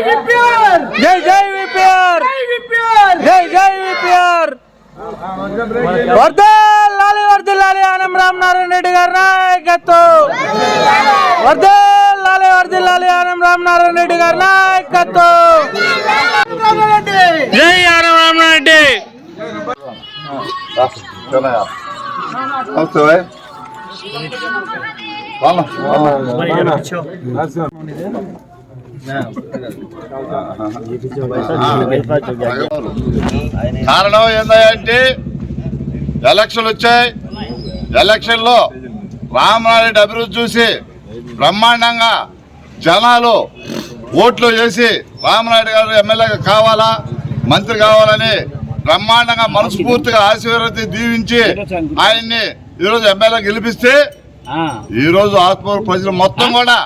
વીપીઆર જય જય વીપીઆર જય વીપીઆર જય જય વીપીઆર వర్దల్ లాలి వర్దల్ లాలి ఆనం రామ్ నారాయణ రెడ్డి గారి నాయకత్వం వర్దల్ లాలి వర్దల్ లాలి ఆనం రామ్ నారాయణ రెడ్డి గారి నాయకత్వం జై ఆనం రామ్ రెడ్డి అవుతుంది కారణం ఏంటంటే ఎలక్షన్ వచ్చాయి. ఎలక్షన్లో రామనారెడ్డి అభివృద్ధి చూసి బ్రహ్మాండంగా జనాలు ఓట్లు వేసి రామనాయుడు గారు ఎమ్మెల్యేగా కావాలా మంత్రి కావాలని బ్రహ్మాండంగా మనస్ఫూర్తిగా ఆశీర్వది దీవించి ఆయన్ని ఈరోజు ఎమ్మెల్యే గెలిపిస్తే ఈరోజు ఆత్మూరు ప్రజలు మొత్తం కూడా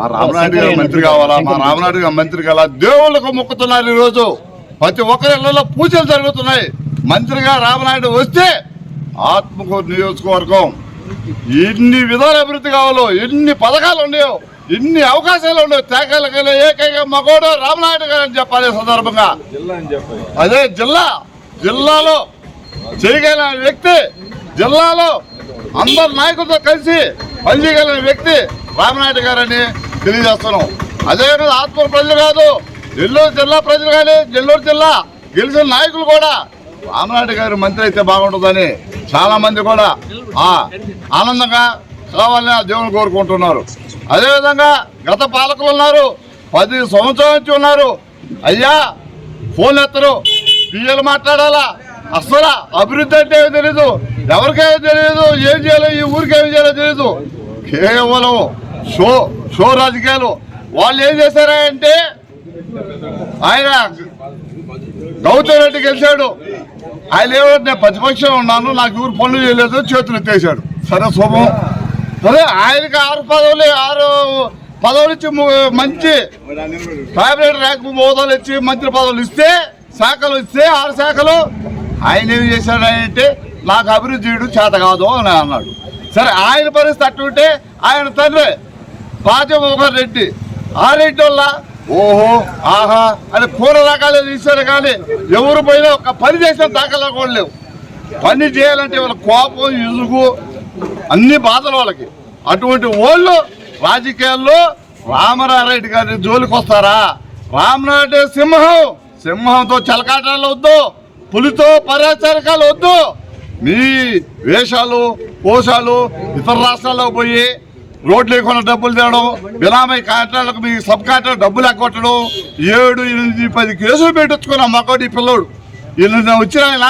మా రామనాయుడు గారు మంత్రి కావాలా? మా రామనాయుడు గారు మంత్రి కావాలా? దేవుళ్ళకు మొక్కుతున్నారు ఈరోజు. ప్రతి ఒక్కరి ఇళ్ళలో పూజలు జరుగుతున్నాయి. మంత్రిగా రామనాయుడు వస్తే ఆత్మకూరు నియోజకవర్గం ఎన్ని విధాల అభివృద్ధి కావాలో ఎన్ని పథకాలు ఉన్నాయో ఎన్ని అవకాశాలు ఉన్నాయో తేకాలకైనా ఏకైక మగోడు రామనాయుడు గారు అని చెప్పాలి ఈ సందర్భంగా. అదే జిల్లా. జిల్లాలో చేయగలిగిన వ్యక్తి జిల్లాలో అందరు నాయకులతో కలిసి పనిచేయగలిగిన వ్యక్తి రామనాయుడు గారని తెలియజేస్తున్నాం. అదేవిధంగా ఆత్మూరు ప్రజలు కాదు నెల్లూరు జిల్లా ప్రజలు కానీ నెల్లూరు జిల్లా గెలిచిన నాయకులు కూడా రామనాయుడు గారు మంత్రి అయితే బాగుంటుందని చాలా మంది కూడా ఆనందంగా కావాలని ఆ దేవుని కోరుకుంటున్నారు. అదేవిధంగా గత పాలకులు ఉన్నారు పది సంవత్సరాల నుంచి ఉన్నారు. అయ్యా ఫోన్ ఎత్తరు పిల్లలు మాట్లాడాలా? అసలు అభివృద్ధి అంటే ఏమీ తెలీదు. ఎవరికేమీ తెలియదు ఏం చేయాలో ఈ ఊరికి ఏం చేయాలో తెలియదు కేవలం షో షో రాజకీయాలు. వాళ్ళు ఏం చేశారంటే ఆయన గౌతమ్ రెడ్డి గెలిచాడు. ఆయన ఏమంటే నేను ప్రతిపక్షం ఉన్నాను నాకు ఎవరు పనులు చేయలేదు చేతులు ఎత్తేసాడు సరే శుభం. సరే ఆయనకి ఆరు పదవులు ఆరు పదవులు ఇచ్చి మంచి ప్రైవేట్ ర్యాంక్ హోదాలు ఇచ్చి మంత్రి పదవులు ఇస్తే శాఖలు ఇస్తే ఆరు శాఖలు. ఆయన ఏం చేశాడంటే నాకు అభివృద్ధి చేయడం చేత కాదు అని అన్నాడు. సరే ఆయన పరిస్థితి అట్టుంటే ఆయన తండ్రి రాజమోహన్ రెడ్డి. ఆ రెడ్డి వల్ల ఓహో ఆహా అని కూర రకాలు తీశారు కానీ ఎవరు పోయినా ఒక పని చేసిన దాఖలా కూడా లేవు. పని చేయాలంటే వాళ్ళ కోపం ఇసుగు అన్ని బాధలు వాళ్ళకి. అటువంటి వాళ్ళు రాజకీయాల్లో రామరారెడ్డి గారి జోలికి వస్తారా? రామనాయుడు సింహం. సింహంతో చలకాటాలు వద్దు పులితో పర్యాచరకాలు వద్దు. మీ వేషాలు కోశాలు ఇతర రాష్ట్రాల్లో పోయి రోడ్లు లేకుండా డబ్బులు తేవడం బినామీ కాంట్రాక్టులకు మీ సబ్ కాంట్రాక్ట్ డబ్బులు ఎక్కొట్టడం ఏడు ఎనిమిది పది కేసులు పెట్టించుకున్న మగోడి పిల్లోడు. ఈయన వచ్చిన ఆయన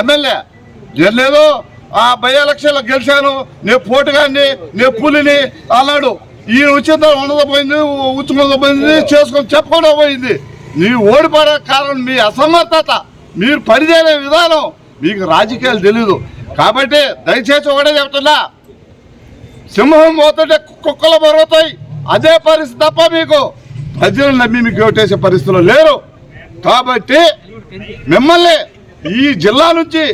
ఎమ్మెల్యే లేదు ఆ బై ఎలక్షన్లో గెలిచాను నే పోటుగాన్ని నే పులిని అన్నాడు. ఈయన వచ్చిన తర్వాత ఉండదు పోయింది ఉచ్చుకుంద పోయింది చేసుకొని చెప్పకుండా పోయింది. నీ ఓడిపోవడం కారణం మీ అసమర్థత మీరు పనిచేయలే విధానం. మీకు రాజకీయాలు తెలీదు. కాబట్టి దయచేసి ఒకటే చెప్తున్నా సింహం పోతుంటే కుక్కలు మరుగుతాయి అదే పరిస్థితి తప్ప మీకు ప్రజలు నమ్మి మీకు ఓటేసే పరిస్థితులు లేరు. కాబట్టి మిమ్మల్ని ఈ జిల్లా నుంచి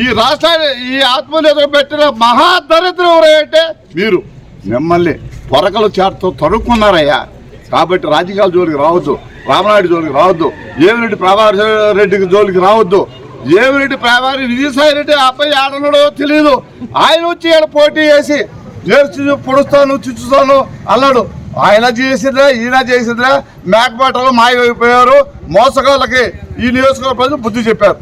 ఈ రాష్ట్ర ఈ ఆత్మనిర్భర్ పెట్టిన మహాదరిద్రం ఎవరంటే మీరు మిమ్మల్ని పొరకలు చేరుతూ తరుక్కున్నారయ్యా. కాబట్టి రాజకీయాల జోలికి రావద్దు రామనాయుడు జోలికి రావద్దు ఏమిరెడ్డి ప్రభాకర్ రెడ్డికి జోలికి రావద్దు ఏమిరెడ్డి ప్రభాకర్ విజయసాయి రెడ్డి అబ్బాయి ఆడనడో తెలియదు ఆయన వచ్చి ఇక్కడ పోటీ చేసి నేర్చి పొడుస్తాను చుచ్చుతాను అన్నాడు. ఆయన చేసిందా ఈయన చేసిందా మేకపాటలు మాయమైపోయారు. మోసగాళ్ళకి ఈ నియోజకవర్గ ప్రజలు బుద్ధి చెప్పారు.